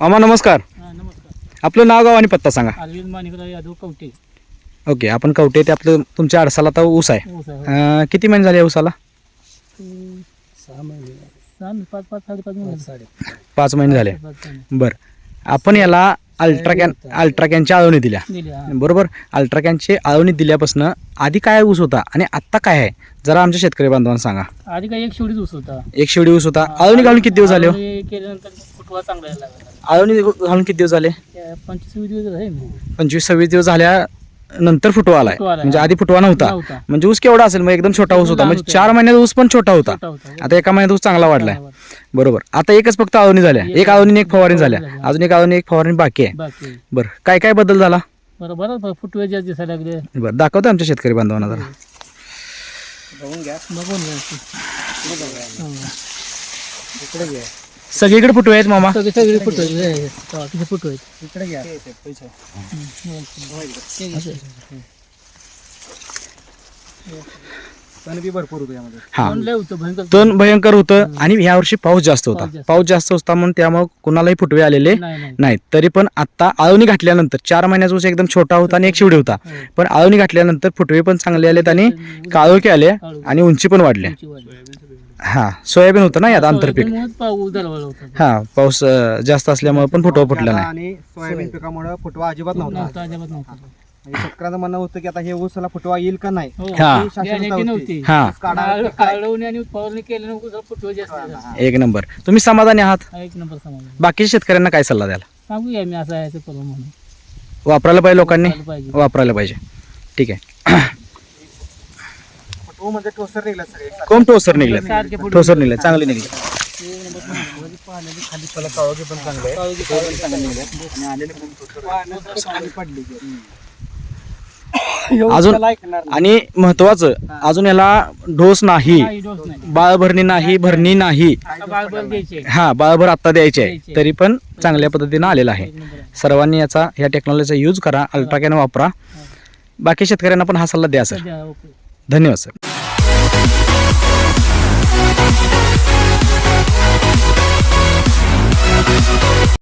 मामा नमस्कार. हा नमस्कार. आपलं नाव गाव आणि पत्ता सांगा. अरविंद माणिकराव यादव कवटे ओके आपण कवटे ते आपलं तुमच्या अडसाला आता ऊस आहे. अं, किती महिने झाले या ऊसाला? सहा महिने. सहा महिने, पाच पाच साडेपाच महिने साडे पाच महिने झाले. पाच महिने. बरं. आपण याला अल्ट्राकॅन अल्ट्राकॅनच्या आळवणी दिल्या. दिले हा. बरोबर? अल्ट्राकॅनची आळवणी दिल्यापासून आधी काय ऊस होता आणि आत्ता काय आहे? जरा आमच्या शेतकरी बांधवांना सांगा. आधी काय एक शेवडीच ऊस होता. एक शेवडी ऊस होता. आळवणी घालून किती दिवस झाले हो? आळवणी केल्यानंतर फुटवा चांगला यायला लागला? आळवणी घालून किती दिवस झाले? त्या पंचवीस दिवस आहे पंचवीस सव्वीस दिवस झाल्या नंतर फुटवा आलाय. फुटवा आलाय. म्हणजे आधी फुटवा नव्हता. नव्हता. म्हणजे ऊस केवढा असेल? मग एकदम छोटा ऊस होता. म्हणजे. चार महिन्यात ऊस पण छोटा होता. छोटा होता. आता एका महिन्यात ऊस चांगला वाढलाय. बरोबर. आता एकच फक्त आळवणी झाल्या. एक आळवणी एक फवारणी झाल्या. झाली. अजून एक आळवणी एक फवारणी बाकी आहे. बाकी बरं. काय काय बदल झाला? बरं बरं फुटवे जास्त दिसायला लागले. बरं. दाखवतो आमच्या शेतकरी बांधवांना जरा. बघून घ्या. बघून घ्या. सगळीकडे फुटवे आहेत मामा? सगळे सगळे फुटवे फुटवे इकडे घ्या. तण हा. भयंकर होतं. आणि या वर्षी पाऊस जास्त होता. पाऊस जास्त. होता. म्हणून त्यामुळे कुणालाही फुटवे आलेले नाही नाही. नाहीत. तरी पण आता आळवणी घातल्यानंतर चार महिन्याचा ऊस एकदम छोटा होता आणि एक शिवडी होता. हो. पण आळवणी घातल्यानंतर फुटवे पण चांगले आलेत आणि काळोखे आले आणि उंची पण वाढली उंची वाढली. हा सोयाबीन होतं ना यात आंतरपीक? सोयाबीनमुळेच पाऊस दरवळ होता. हा पाऊस अं, जास्त असल्यामुळे पण फुटवा फुटला नाही. आणि सोयाबीन पिकामुळे फुटवा अजिबात नव्हता. नव्हता अजिबात नव्हता. म्हणजे शेतकऱ्यांचं म्हणणं होतं की आता हे ऊसाला फुटवा येईल का नाही? हो, हा. ती शाश्वतता होती. नव्हती. हा. काढ- काढवणी आणि फवारणी केल्यानं जरा फुटवे जास्त झाला. एक नंबर. तुम्ही समाधानी आहात? हा एक नंबर समाज बाकीच्या शेतकऱ्यांना काय सल्ला द्याल? सांगूया मी असं आहे करू म्हणून. वापरायला पाहिजे लोकांनी? वापरायला पाहिजे. वापरायला पाहिजे. ठीक आहे. म्हणजे टोसर निघला सगळे. कोण टोसर निघले. टोसर निघले चांगले निघले खाली त्याला काळोखी पण चांगलं आहे आलेले पण पडली अजून आणि महत्वाचं अजून याला डोस नाही बाळभरणी नाही भरणी नाही. हा बाळभर आत्ता द्यायचे आहे. तरी पण चांगल्या पद्धतीनं आलेला आहे. सर्वांनी याचा या टेक्नॉलॉजीचा यूज करा अल्ट्राकॅन वापरा. बाकी शेतकऱ्यांना पण हा सल्ला द्या सर. धन्यवाद सर. Thank